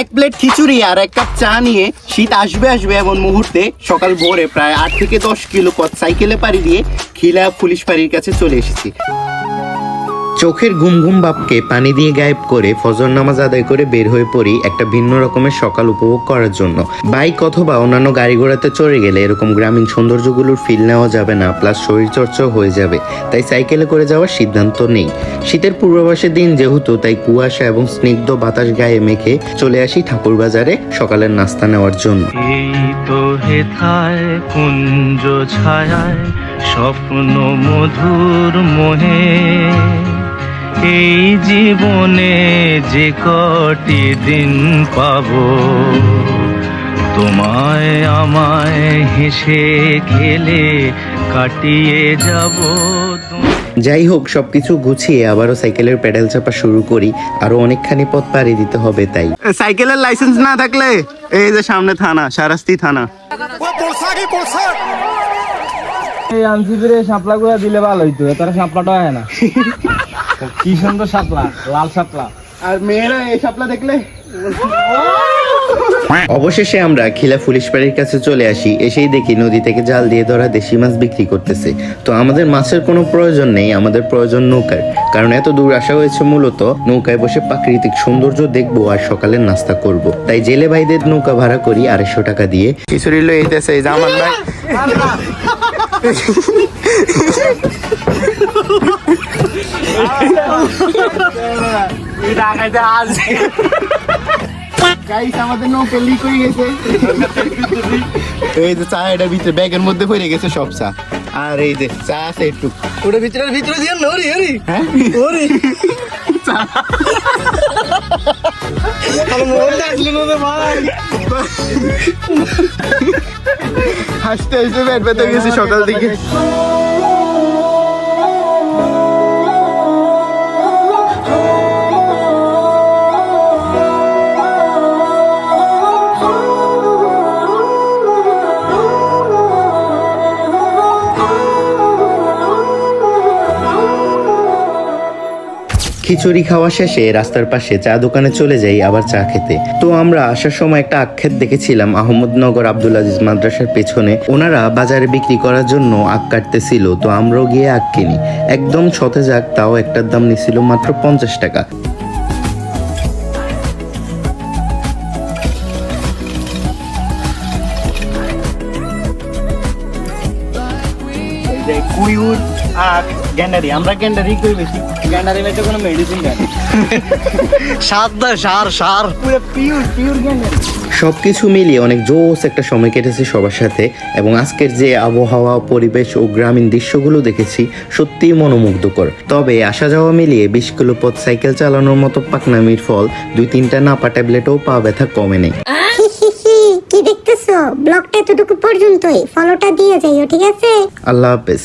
এক প্লেট খিচুড়ি আর এক কাপ চা নিয়ে শীত আসবে আসবে এমন মুহূর্তে সকাল ভোরে প্রায় আট থেকে দশ কিলো পথ সাইকেলে পাড়ি দিয়ে খিলা পুলিশ পাড়ির কাছে চলে এসেছি। চোখের ঘুম ঘুম বাপকে পানি দিয়ে গায়েব করে ফজর নামাজ আদায় করে বের হয়ে পড়ি একটা ভিন্ন রকমের সকাল উপভোগ করার জন্য। বাইক অথবা অন্যান্য গাড়ি ঘোড়াতে চড়ে গেলে এরকম গ্রামীণ সৌন্দর্যগুলোর ফিল নেওয়া যাবে না প্লাস শরীর চর্চাও হয়ে যাবে। তাই সাইকেলে করে যাওয়ার সিদ্ধান্ত নেই। শীতের পূর্বাভাসের দিন যেহেতু, তাই কুয়াশা এবং স্নিগ্ধ বাতাস গায়ে মেখে চলে আসি ঠাকুর বাজারে সকালের নাস্তা নেওয়ার জন্য। স্বপ্ন মধুর মোহে এই জীবনে যে কটি দিন পাব তোমায় আমায় হেসে খেলে কাটিয়ে যাব। যাই হোক সবকিছু গুছিয়ে আবারও সাইকেলের প্যাডেল চাপা শুরু করি। আরও অনেকখানি পথ পাড়ি দিতে হবে তাই। সাইকেলের লাইসেন্স না থাকলে এই যে সামনে থানা সারাস্তি থানা। এই আনসিপিরে শাপলা গুলা দিলে ভালো হইতো তারা শাপলাটা হয় না। কি সুন্দর শাপলা লাল শাপলা। আর মেয়েরা এই শাপলা দেখলে? অবশেষে আমরা খিলা পুলিশ বাড়ির কাছে চলে আসি এসেই দেখি নদী থেকে জাল দিয়ে ধরা দেশি মাছ বিক্রি করতেছে। তো আমাদের মাছের কোনো প্রয়োজন নেই আমাদের প্রয়োজন নৌকার। কারণ এত দূর আসা হয়েছে মূলত নৌকায় বসে প্রাকৃতিক সৌন্দর্য দেখব আর সকালের নাস্তা করব। তাই জেলে ভাইদের নৌকা ভাড়া করি আড়াইশো টাকা দিয়ে। খিচুড়ি লো এইতেছে জামান ভাই। হয়ে এই যে চা ভিতরে ব্যাগের মধ্যে পড়ে গেছে সব চা। আর এই যে চা আছে একটু। ওটা ভিতরে ভিতরে দিয়ে নরি হরি হ্যাঁ? হাসতে হাসতে ব্যাট ব্যথা গেছে সকাল থেকে। খিচুড়ি খাওয়া শেষে রাস্তার পাশে চা দোকানে চলে যাই আবার চা খেতে। তো আমরা আসার সময় একটা আক্ষেত দেখেছিলাম আহমদনগর আব্দুল আজিজ মাদ্রাসার পেছনে। ওনারা বাজারে বিক্রি করার জন্য আখ কাটতেছিল, তো আমরাও গিয়ে আখ কিনি। একদম সতেজাক তাও একটার দাম নিছিল মাত্র পঞ্চাশ টাকা। কুইউর আখ গ্যান্ডারি আমরা গ্যান্ডারি কই বেশি? গ্যান্ডারি মেতে কোনো মেডিসিন দেয় সার দেয় সার সার। পুরো পিওর পিওর গ্যান্ডারি। সবকিছু মিলিয়ে অনেক জোস একটা সময় কেটেছে সবার সাথে এবং আজকের যে আবহাওয়া পরিবেশ ও গ্রামীণ দৃশ্যগুলো দেখেছি সত্যিই মনোমুগ্ধকর। তবে আসা যাওয়া মিলিয়ে বিশ কিলো পথ সাইকেল চালানোর মতো পাকনামির ফল দুই তিনটা নাপা ট্যাবলেটও পা ব্যথা কমে নেই। কি দেখতেছো? ব্লগটা এতটুকু পর্যন্তই। ফলোটা দিয়ে যাইও ঠিক আছে? আল্লাহ হাফেজ।